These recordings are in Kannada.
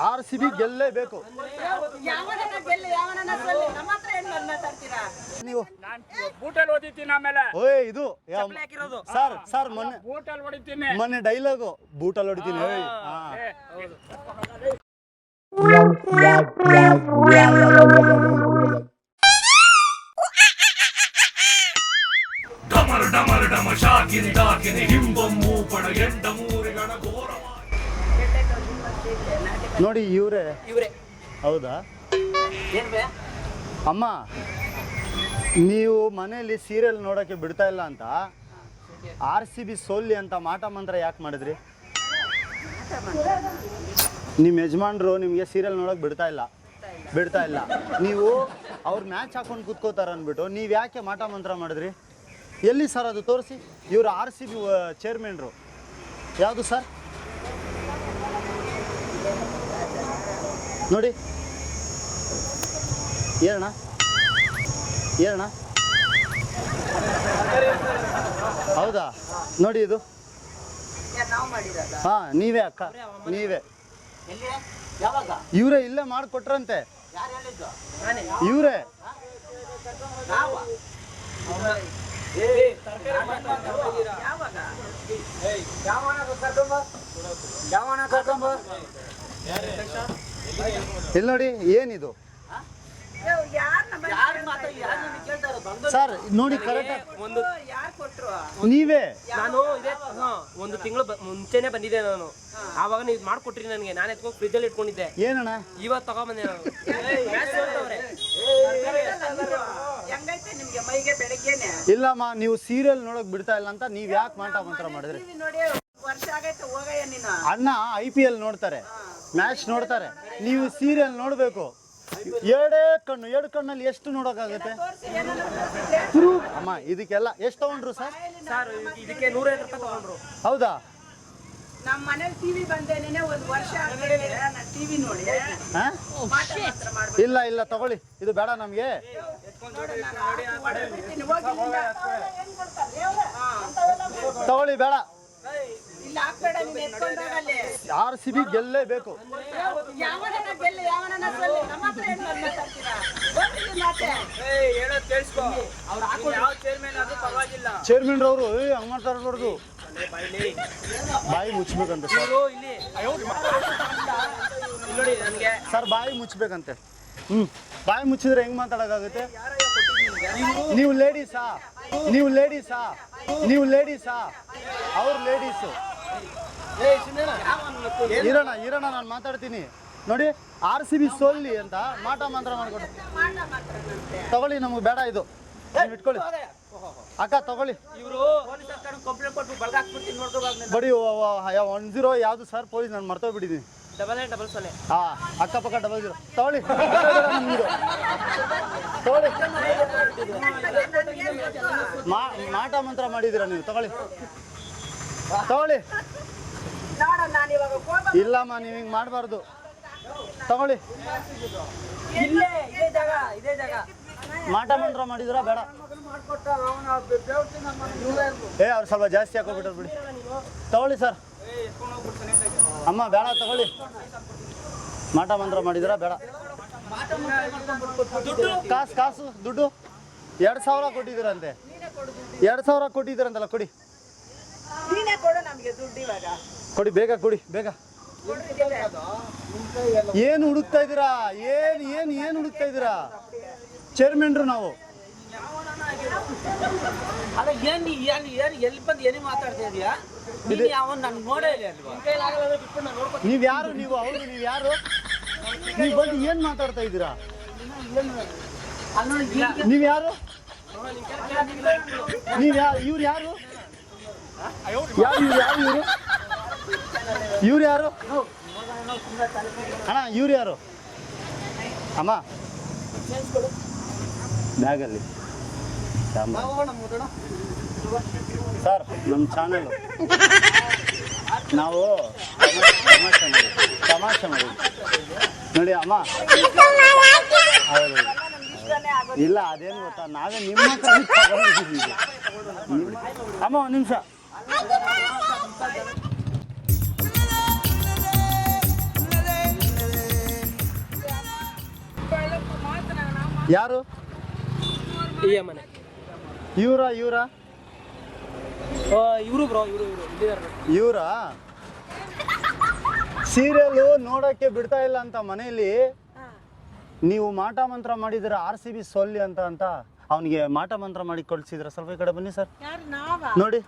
ಆರ್ ಸಿ ಬಿ ಗೆಲ್ಲೇಬೇಕು? ಯಾವನನ್ನ ಗೆಲ್ಲಿ ಯಾವನನ್ನ ಸೊಲ್ಲಿ ನಮ್ಮ ಹತ್ರ ಏನ್ ಬಂದ್ ಮಾತಾಡ್ತೀರಾ ನೀವು ಬೂಟಲ್ಲಿ ಆಮೇಲೆ ಓಯ್ ಇದು. ಸರ್ ಸರ್ ಮೊನ್ನೆ ಬೂಟಲ್ಲಿ ಹೊಡಿತೀನಿ ಮೊನ್ನೆ ಡೈಲಾಗು ಬೂಟಲ್ ಹೊಡಿತೀನಿ ಡಮರ್ ಡಮರ್ ಏ, ಹೌದು. ಡಮರ ಡಮರ ಡಮ ಶಾಕಿನಿ ಡಾಕಿನಿ ಹಿಂಬಮ್ಮು ಪಡ ಮೂರಿಗಣ ನೋಡಿ ಇವರೇ. ಇವರೇ. ಹೌದಾ? ಅಮ್ಮ ನೀವು ಮನೆಯಲ್ಲಿ ಸೀರಿಯಲ್ ನೋಡೋಕ್ಕೆ ಬಿಡ್ತಾ ಇಲ್ಲ ಅಂತ? ಆರ್ ಸಿ ಬಿ ಸೋಲ್ಲಿ ಅಂತ ಮಾಟ ಮಂತ್ರ ಯಾಕೆ ಮಾಡಿದ್ರಿ? ನಿಮ್ಮ ಯಜಮಾನ್ರು ನಿಮಗೆ ಸೀರಿಯಲ್ ನೋಡೋಕೆ ಬಿಡ್ತಾ ಇಲ್ಲ. ಬಿಡ್ತಾ ಇಲ್ಲ. ನೀವು ಅವ್ರು ಮ್ಯಾಚ್ ಹಾಕೊಂಡು ಕೂತ್ಕೋತಾರೆ ಅಂದ್ಬಿಟ್ಟು ನೀವು ಯಾಕೆ ಮಾಟ ಮಂತ್ರ ಮಾಡಿದ್ರಿ? ಎಲ್ಲಿ ಸರ್ ಅದು? ತೋರಿಸಿ. ಇವರು ಆರ್ ಸಿ ಬಿ ಚೇರ್ಮನ್ರು ಯಾವುದು ಸರ್? ನೋಡಿ. ಏನಣ್ಣ ಏನಣ್ಣ ಹೌದಾ? ನೋಡಿ ಇದು. ಹಾ ನೀವೇ ಅಕ್ಕ. ನೀವೇ. ಎಲ್ಲಿ ಯಾವಾಗ ಇವರೇ. ಇಲ್ಲೇ ಮಾಡಿಕೊಟ್ರಂತೆ ಯಾರು ಹೇಳಿದ್ದು ಇವರೇ ಯಾವಾಗ ಇಲ್ಲಿ ನೋಡಿ ಏನಿದು? ಸರ್ ನೋಡಿ ಕರೆಕ್ಟ್ ಒಂದು ಯಾರು ಕೊಟ್ರು ನೀವೇ? ನಾನು ಇದೇ ಒಂದು ತಿಂಗಳು ಮುಂಚೆನೆ ಬಂದಿದ್ದೆ ನಾನು. ಆವಾಗ ನೀವು ಮಾಡ್ಕೊಟ್ರಿ ನನಗೆ. ನಾನು ಎತ್ಕೊಂಡು ಫ್ರಿಜ್ಜಲ್ಲಿ ಇಟ್ಕೊಂಡಿದ್ದೆ. ಏನಣ್ಣ? ಇವತ್ತು ತಗೊಂಬಂದೆ ನಾನು. ಇಲ್ಲಮ್ಮ ನೀವು ಸೀರಿಯಲ್ ನೋಡಕ್ ಬಿಡ್ತಾ ಇಲ್ಲ ಅಂತ ನೀವ್ ಯಾಕೆ ಮಾಡ್ತಾ ಮಂತ್ರ ಮಾಡಿದ್ರಿ? ನೋಡಿ ವರ್ಷ ಆಗೈತೆ ಹೋಗಯ್ಯ ನೀನು. ಅಣ್ಣ ಐ ಪಿ ಎಲ್ ನೋಡ್ತಾರೆ. ಮ್ಯಾಚ್ ನೋಡ್ತಾರೆ. ನೀವು ಸೀರಿಯಲ್ ನೋಡಬೇಕು. ಎರಡೇ ಕಣ್ಣು ಎರಡು ಕಣ್ಣಲ್ಲಿ ಎಷ್ಟು ನೋಡೋಕ್ಕಾಗುತ್ತೆ? ಅಮ್ಮ ಇದಕ್ಕೆಲ್ಲ ಎಷ್ಟು ತಗೊಂಡ್ರು ಸರ್? ಸರ್ ಇದಕ್ಕೆ ನೂರೈವತ್ತು ರೂಪಾಯಿ ತಗೊಂಡ್ರು. ಹೌದಾ? ನಮ್ಮ ಮನೇಲಿ ಟಿವಿ ಬಂದೇನೆ ಒಂದು ವರ್ಷ ಟಿವಿ ನೋಡಿ. ಇಲ್ಲ ಇಲ್ಲ ತಗೊಳ್ಳಿ. ಇದು ಬೇಡ ನಮಗೆ. ತಗೊಳ್ಳಿ ಬೇಡ ಇಲ್ಲ ಹಾಕ್ಬೇಡ ನೀನ್ ಎತ್ಕೊಂಡು ಹೋಗಲ್ಲಿ ಆರ್ ಸಿ ಬಿ ಗೆಲ್ಲೇಬೇಕು. ಚೇರ್ಮನ್ ಅವರು ಪರವಾಗಿಲ್ಲ. ಚೇರ್ಮನ್ ರವರು ಏ ಹಂಗ್ ಮಾತಾಡ್ಬಾರ್ದು ಬಾಯಿ ಮುಚ್ಬೇಕಂತೆ ಸರ್. ಇವ್ರು ಇಲ್ಲಿ. ಇಲ್ಲಿ ನೋಡಿ ನನಗೆ. ಸರ್ ಬಾಯಿ ಮುಚ್ಬೇಕಂತೆ. ಹ್ಮ್. ಬಾಯಿ ಮುಚ್ಚಿದ್ರೆ ಹೆಂಗ್ ಮಾತಾಡೋಕ್ಕಾಗುತ್ತೆ ನೀವು ಲೇಡೀಸಾ ನೀವು ಲೇಡೀಸಾ ನೀವು ಲೇಡೀಸಾ ಅವ್ರ ಲೇಡೀಸು ಇರೋಣ ಇರೋಣ ನಾನು ಮಾತಾಡ್ತೀನಿ. ನೋಡಿ ಆರ್ ಸಿ ಬಿ ಸೋಲ್ಲಿ ಅಂತ ಮಾಟ ಮಂತ್ರ ಮಾಡ್ಕೊಂಡು. ತಗೊಳ್ಳಿ ನಮಗೆ ಬೇಡ ಇದು. ನೀವು ಇಟ್ಕೊಳ್ಳಿ. ಅಕ್ಕ ತಗೊಳ್ಳಿ. ಬಡಿ ಒನ್ ಜೀರೋ ಯಾವುದು ಸರ್ ಪೊಲೀಸ್ ನಾನು ಮರ್ತೋಗ್ಬಿಟ್ಟಿದ್ದೀನಿ ಹಾ ಅಕ್ಕಪಕ್ಕ ಡಬಲ್ ಜೀರೋ ತಗೊಳ್ಳಿ. ತಗೊಳ್ಳಿ. ಮಾಟ ಮಂತ್ರ ಮಾಡಿದ್ದೀರಾ ನೀವು. ತಗೊಳ್ಳಿ. ತಗೊಳ್ಳಿ. ಇಲ್ಲಮ್ಮ ನೀವು ಹಿಂಗೆ ಮಾಡಬಾರ್ದು. ತಗೊಳ್ಳಿ. ಮಾಟ ಮಂತ್ರ ಮಾಡಿದ್ರ ಬೇಡ. ಏ ಅವ್ರು ಸ್ವಲ್ಪ ಜಾಸ್ತಿ ಹಾಕೋಬಿಟ್ರು ಬಿಡಿ. ತಗೊಳ್ಳಿ ಸರ್. ಅಮ್ಮ ಬೇಡ ತಗೊಳ್ಳಿ. ಮಾಟ ಮಂತ್ರ ಮಾಡಿದ್ರ ಬೇಡ. ಕಾಸು ಕಾಸು ದುಡ್ಡು. ಎರಡು ಸಾವಿರ ಕೊಟ್ಟಿದ್ದೀರಂತೆ. ಎರಡು ಸಾವಿರ ಕೊಟ್ಟಿದ್ದೀರಂತಲ್ಲ ಕೊಡಿ. ನೀನೇ ಕೊಡು ನಮ್ಗೆ ದುಡ್ಡು ಇವಾಗ. ಕೊಡಿ ಬೇಗ ಕೊಡಿ ಬೇಗ. ಏನು ಹುಡುಕ್ತಾ ಇದ್ದೀರಾ? ಏನು ಏನು ಏನು ಹುಡುಕ್ತಾ ಇದ್ದೀರಾ? ಚೇರ್ಮನ್ರು ನಾವು. ಅಲ್ಲ ಏನ್ ನೀ ಏನ್ ಏನ್ ಎಲ್ಲಿ ಬಂದು ಏನೇ ಮಾತಾಡ್ತಾ ಇದೀಯಾ? ನೀನು ಯಾವ ನನ್ನ ನೋಡೇ ಇಲ್ಲ ಅಲ್ವಾ? ನಾನು ನೀವು ಯಾರು ನೀವು? ಹೌದು ನೀವು ಯಾರು? ನೀವು ಬಂದು ಏನು ಮಾತಾಡ್ತಾ ಇದ್ದೀರಾ? ನೀವ್ ನೀವು ಯಾರು? ನೀವು ಯಾರು ಇವ್ರು ಯಾರು? ಯಾರು ಇವ್ರು? ಯಾರು ಇವರು? ಇವ್ರು ಯಾರು ಅಣ್ಣ, ಇವ್ರು ಯಾರು? ಅಮ್ಮ. ಬ್ಯಾಗಲ್ಲಿ. ಸರ್, ನಮ್ಮ ಚಾನಲ್ ನಾವು ತಮಾಷೆ ಮಾಡಿ ತಮಾಷೆ ಮಾಡಿ ನೋಡಿ, ಅಮ್ಮ. ಹೌದು. ಇಲ್ಲ, ಅದೇನು ಗೊತ್ತಾ? ನಾವೇ ನಿಮ್ಮ ಹತ್ರ ಅಮ್ಮ, ಒಂದು ನಿಮಿಷ. ಯಾರು? ಇವರ ಇವರ? ಇವರು ಬ್ರೋ ಇವರು ಇವರು. ಇವರ? ಸೀರಿಯಲ್ ನೋಡೋಕ್ಕೆ ಬಿಡ್ತಾ ಇಲ್ಲ ಅಂತ ಮನೆಯಲ್ಲಿ. ನೀವು ಮಾಟ ಮಂತ್ರ ಮಾಡಿದಿರ ಆರ್ ಸಿ ಬಿ ಸೊಲ್ಲಿ ಅಂತ ಅಂತ? ಅವನಿಗೆ ಮಾಟ ಮಂತ್ರ ಮಾಡಿ ಕಳಿಸಿದ್ರ ಸ್ವಲ್ಪ ಈ ಕಡೆ ಬನ್ನಿ ಸರ್. ಯಾರು ನಾವ? ನೋಡಿ?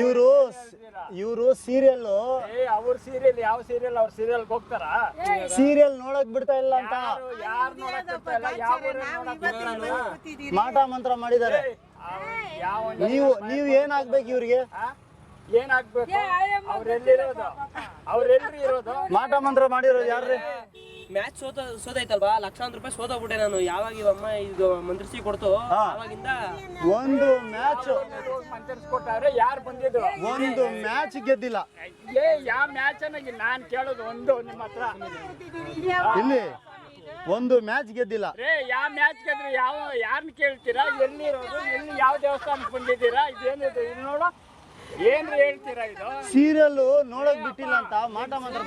ಇವರು ಇವರು ಸೀರಿಯಲ್ ಅವ್ರ ಸೀರಿಯಲ್ ಯಾವ ಸೀರಿಯಲ್? ಅವ್ರ ಸೀರಿಯಲ್ ಹೋಗ್ತಾರ? ಸೀರಿಯಲ್ ನೋಡಕ್ ಬಿಡ್ತಾ ಇಲ್ಲ ಅಂತ. ಮಾಟ ಮಂತ್ರ ಮಾಡಿದ್ದಾರೆ. ಯಾವ ನೀವು ನೀವು ಏನಾಗ್ಬೇಕು ಇವ್ರಿಗೆ? ಏನಾಗ್ಬೇಕು? ಅವ್ರೆಲ್ಲಿರೋದು? ಅವ್ರೆಲ್ರಿ ಇರೋದು ಮಾಟ ಮಂತ್ರ ಮಾಡಿರೋದು ಯಾರ್ರಿ? ಮ್ಯಾಚ್ ಸೋತ ಸೋತೈತಲ್ವಾ ಲಕ್ಷಾಂತರ ರೂಪಾಯಿ ಸೋತೋಗ್ಬಿಟ್ಟೆ ನಾನು. ಯಾವಾಗ ಇವಮ್ಮ ಇದು ಮಂತ್ರಿಸಿ ಕೊಡ್ತು? ಹಾ. ಅವಾಗಿಂದ ಒಂದು ಮ್ಯಾಚ್ ಮಂಚರಿಸ್ಕೊಟ್ಟಾರೆ ಯಾರು ಬಂದಿದ್ರು? ಒಂದು ಮ್ಯಾಚ್ ಗೆದ್ದಿಲ್ಲ. ಏ ಯಾವ ಮ್ಯಾಚ್ ಅನ್ನಗಿ ನಾನ್ ಕೇಳೋದು ಒಂದು ನಿಮ್ಮ ಹತ್ರ. ಇಲ್ಲಿ ಒಂದು ಮ್ಯಾಚ್ ಗೆದ್ದಿಲ್ಲ. ರೇ ಯಾವ ಮ್ಯಾಚ್ ಗೆದ್ರೆ? ಯಾವ ಯಾರನ್ನ ಕೇಳ್ತೀರಾ? ಎಲ್ಲಿರೋದು? ಎಲ್ಲಿ ಯಾವ ದೇವಸ್ಥಾನಕ್ಕೆ ಬಂದಿದ್ದೀರಾ? ಇದೇನಿದು? ಇಲ್ಲಿ ನೋಡು. ಏನ್ರಿ ಹೇಳ್ತೀರಾ ಇದು? ಸೀರಿಯಲ್ ನೋಡಕ್ ಬಿಟ್ಟಿಲ್ಲ ಅಂತ ಮಾಟ ಮಂತ್ರ.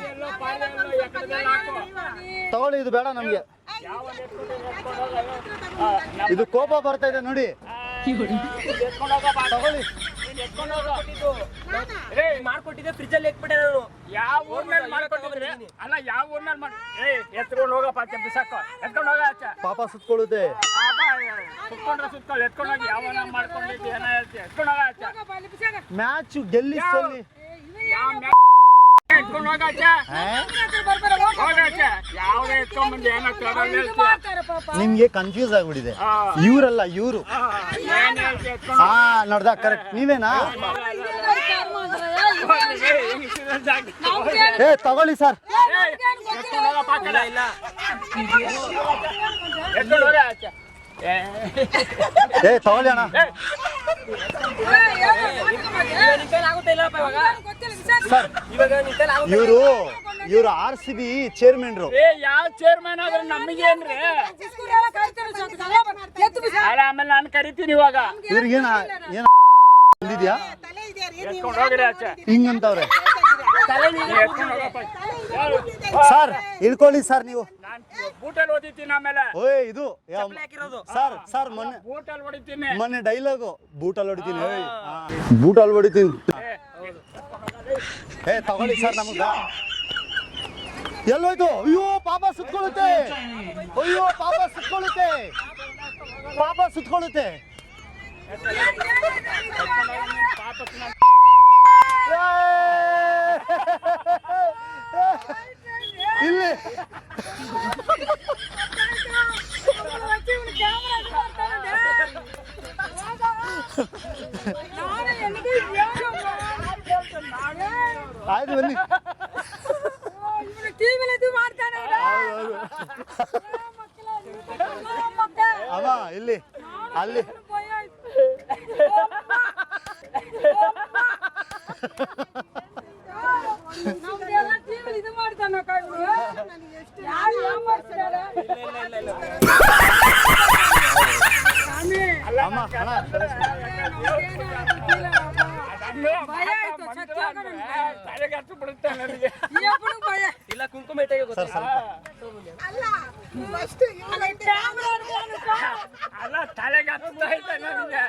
ತಗೊಳ್ಳಿ ಇದು ಬೇಡ ನಮ್ಗೆ. ಇದು ಕೋಪ ಬರ್ತಾ ಇದೆ ನೋಡಿ. ಮಾಡ್ಕೊಟ್ಟಿದ್ದೆ ಫ್ರಿಜ್ ಅಲ್ಲಿ ಎಕ್ಬಿಟ್ಟೆ ನಾನು. ಯಾವ ಊರ್ನಲ್ಲಿ ಮಾಡ್ಕೊಟ್ಟಿದ್ರೆ ಅಲ್ಲ ಯಾವ ಊರ್ನಲ್ಲಿ ಮಾಡ್ ಏ ಎತ್ಕೊಂಡು ಹೋಗಪ್ಪ ಬಿಸಾಕ ಬಿಸಾಕೋ. ಎತ್ಕೊಂಡು ಹೋಗ ಆಚೆ. ಪಾಪ ಸುತ್ಕೊಳ್ಳುತ್ತೆ. ಸುತ್ಕೊಂಡ್ರೆ ಸುತ್ಕೊಳ್ಳಿ. ಎತ್ಕೊಂಡು ಹೋಗಿ ಯಾವನ ಮಾಡ್ಕೊಂಡಿದ್ದು ಏನ ಹೇಳ್ತೀಯ ಎತ್ಕೊಂಡು ಹೋಗ ಆಚೆ. ಮ್ಯಾಚ್ ಗೆಲ್ಲಿಸಲ್ಲಿ ಯಾವ ಮ್ಯಾ- ಯಾವ್ದೇ ಎತ್ಕೊಂಡ್ ಬಂದು ಏನೋ ನಿಮ್ಗೆ ಕನ್ಫ್ಯೂಸ್ ಆಗ್ಬಿಟ್ಟಿದೆ. ಇವರಲ್ಲ ಇವ್ರು. ಹಾ. ನೋಡ್ದ ಕರೆಕ್ಟ್ ನೀವೇನಾ? ಏ, ತಗೊಳ್ಳಿ ಸರ್. ಇಲ್ಲ ಏ, ಏ ತಗೊಳ್ಳಿ ಅಣ್ಣ. ಸರ್ ಇವರು ಇವರು ಆರ್ ಸಿ ಬಿ ಚೇರ್ಮನ್ರು. ಯಾವ ಚೇರ್ಮನ್ ಆದ್ರೆ ಅಲ್ಲ ಆಮೇಲೆ ನಾನು ಕರಿತೀನಿ ಇವಾಗ. ಇವ್ರಿಗೇನ ಏನ ಬಂದಿದ್ಯಾ? ಹಿಂಗಂತವ್ರೆ. ಸರ್ ಇಳ್ಕೊಳ್ಳಿ ಸರ್ ನೀವು. ನಾನು ಬೂಟಲ್ಲಿ ಓದಿತೀನಿ ಆಮೇಲೆ. ಓಯ್ ಇದು ಯಾವ- ಹಾಕಿರೋದು. ಸರ್ ಸರ್ ಮೊನ್ನೆ ಬೂಟಲ್ ಹೊಡಿತೀನಿ ಮೊನ್ನೆ ಡೈಲಾಗು ಬೂಟಲ್ಲಿ ಹೊಡಿತೀನಿ ಏಯ್. ಬೂಟಲ್ಲಿ ಹೊಡಿತೀನಿ ಏ ತಗೊಳ್ಳಿ ಸರ್ ನಮಗ. ಎಲ್ಲೋಯ್ತು? ಅಯ್ಯೋ ಪಾಪ ಸುತ್ಕೊಳ್ಳುತ್ತೆ. ಅಯ್ಯೋ ಪಾಪ ಸುತ್ಕೊಳ್ಳುತ್ತೆ. ಪಾಪ ಸುತ್ಕೊಳ್ಳುತ್ತೆ. ಏ! ಆಯ್ತು ಬನ್ನಿ. ಅವ ಇಲ್ಲಿ. ಅಲ್ಲಿ ಇದು ಮಾಡ್ತಾನ ಯಾರು ಯಾವ ಮಾಡ್ತಾರೆ ಅಮ್ಮ ಅಣ್ಣ ಭಯ ಆಯ್ತು ಸತ್ಯ ತಲೆಗೆ ಹತ್ತು ಬಿಡುತ್ತೆ ನನಗೆ ಭಯ ಇಲ್ಲ ಕುಂಕುಮ ಅಲ್ಲ ಫಸ್ಟ್ ಕ್ಯಾಮ್ರಾ ಅಲ್ಲ ತಲೆಗೆ ನನಗೆ.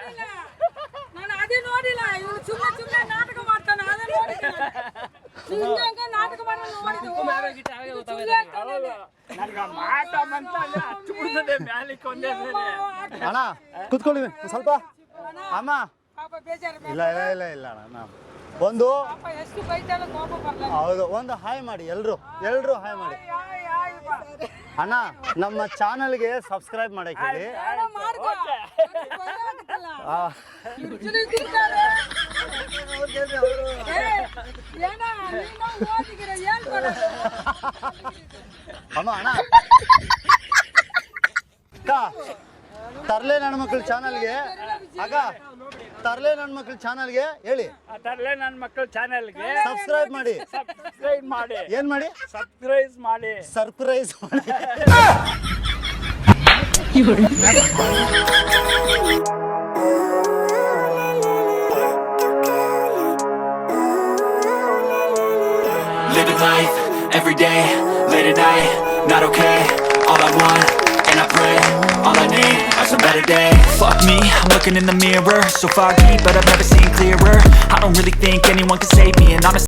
ನಾನು ಅದೇ ನೋಡಿಲ್ಲ. ಇವನು ಸುಮ್ಮನೆ ಸುಮ್ಮನೆ ನಾಟಕ ಮಾಡ್ತಾನೆ ಅದೇ ನೋಡಿಲ್ಲ ಸುಮ್ಮನೆ ನಾಟಕ ಮಾಡೋದು ನೋಡಿದ್ದು ನನಗೆ ಅಲ್ಲೇ ಒಂದೇ ಸರಿ ಅಣ್ಣ ಕುತ್ಕೊಳ್ಳಿ. ಒಂದ್ ಸ್ವಲ್ಪ. ಅಮ್ಮ. ಇಲ್ಲ ಇಲ್ಲ ಇಲ್ಲ ಇಲ್ಲ ಅಣ್ಣ ನಾವು ಒಂದು. ಎಷ್ಟು ಬೈತಾಳ ಕೋಪ ಬರಲ್ಲ ಹೌದು ಒಂದು ಹಾಯ್ ಮಾಡಿ ಎಲ್ರು. ಎಲ್ರು ಹಾಯ್ ಮಾಡಿ. ಅಣ್ಣ ನಮ್ಮ ಚಾನಲ್ಗೆ ಸಬ್ಸ್ಕ್ರೈಬ್ ಮಾಡಕ್ಕೆ ಹೇಳಿ ಮಾಡ್ಕೊ ಆ, ಅಮ್ಮ ಅಣ್ಣ ಅಕ್ಕ ತರ್ಲೆ ನನ್ನ ಮಕ್ಳು ಚಾನಲ್ಗೆ. ಆಗ ತರ್ಲೆ ನನ್ನ ಮಕ್ಳು ಚಾನಲ್ಗೆ ಹೇಳಿ. ತರ್ಲೆ ನನ್ನ ಮಕ್ಳು ಚಾನೆಲ್ಗೆ. ಸಬ್ಸ್ಕ್ರೈಬ್ ಮಾಡಿ. ಸಬ್ಸ್ಕ್ರೈಬ್ ಮಾಡಿ. ಏನ್ ಮಾಡಿ? ಸಬ್ಸ್ಕ್ರೈಬ್ ಮಾಡಿ. ಸರ್ಪ್ರೈಸ್ ಮಾಡಿ. Living life. Every day, late at night, not okay. All I want, and I pray All I need are some better days. Fuck me, I'm looking in the mirror. So foggy, but I've never seen clearer. I don't really think anyone can save me And I'm